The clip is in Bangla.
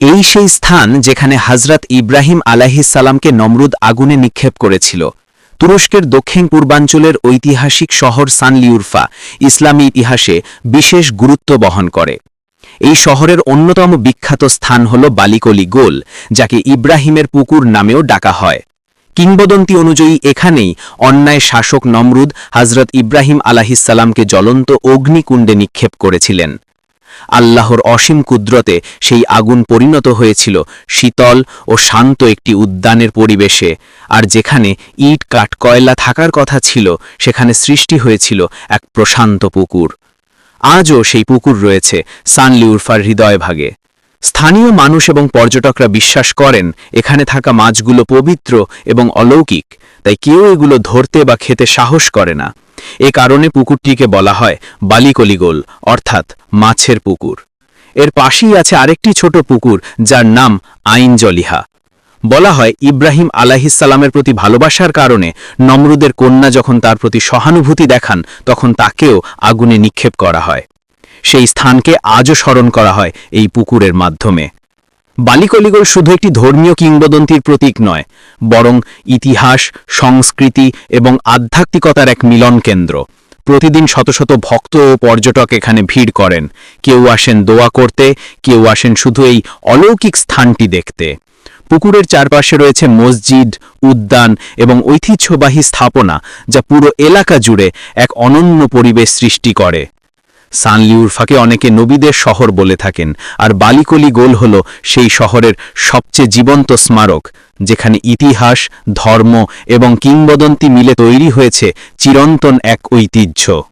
এই সেই স্থান যেখানে হজরত ইব্রাহিম আলাহিসাল্লামকে নমরুদ আগুনে নিক্ষেপ করেছিল। তুরস্কের দক্ষিণ পূর্বাঞ্চলের ঐতিহাসিক শহর সানলিউরফা ইসলামী ইতিহাসে বিশেষ গুরুত্ব বহন করে। এই শহরের অন্যতম বিখ্যাত স্থান হল বালিকলি গোল, যাকে ইব্রাহিমের পুকুর নামেও ডাকা হয়। কিংবদন্তি অনুযায়ী এখানেই অন্যায় শাসক নমরুদ হজরত ইব্রাহিম আলাহিসাল্লামকে জ্বলন্ত অগ্নিকুণ্ডে নিক্ষেপ করেছিলেন। আল্লাহর অসীম কুদ্রতে সেই আগুন পরিণত হয়েছিল শীতল ও শান্ত একটি উদ্যানের পরিবেশে। আর যেখানে ইট, কাঠ, কয়লা থাকার কথা ছিল, সেখানে সৃষ্টি হয়েছিল এক প্রশান্ত পুকুর। আজও সেই পুকুর রয়েছে সানলিউরফার হৃদয়ভাগে। স্থানীয় মানুষ এবং পর্যটকরা বিশ্বাস করেন, এখানে থাকা মাছগুলো পবিত্র এবং অলৌকিক। তাই কেউ এগুলো ধরতে বা খেতে সাহস করে না। এ কারণে পুকুরটিকে বলা হয় বালিকলিগোল, অর্থাৎ মাছের পুকুর। এর পাশেই আছে আরেকটি ছোট পুকুর, যার নাম আইন জলিহা বলা হয় ইব্রাহিম আলাহিসাল্লামের প্রতি ভালোবাসার কারণে নমরুদের কন্যা যখন তার প্রতি সহানুভূতি দেখান, তখন তাকেও আগুনে নিক্ষেপ করা হয়। সেই স্থানকে আজও স্মরণ করা হয় এই পুকুরের মাধ্যমে। বালিকলিগল শুধু একটি ধর্মীয় কিংবদন্তির প্রতীক নয়, বরং ইতিহাস, সংস্কৃতি এবং আধ্যাত্মিকতার এক মিলন কেন্দ্র। প্রতিদিন শত শত ভক্ত ও পর্যটক এখানে ভিড় করেন। কেউ আসেন দোয়া করতে, কেউ আসেন শুধু এই অলৌকিক স্থানটি দেখতে। পুকুরের চারপাশে রয়েছে মসজিদ, উদ্যান এবং ঐতিহ্যবাহী স্থাপনা, যা পুরো এলাকা জুড়ে এক অনন্য পরিবেশ সৃষ্টি করে। সানলিউরফাকে অনেকে নবীদের শহর বলে থাকেন, আর বালিকলি গোল হল সেই শহরের সবচেয়ে জীবন্ত স্মারক, যেখানে ইতিহাস, ধর্ম এবং কিংবদন্তি মিলে তৈরি হয়েছে চিরন্তন এক ঐতিহ্য।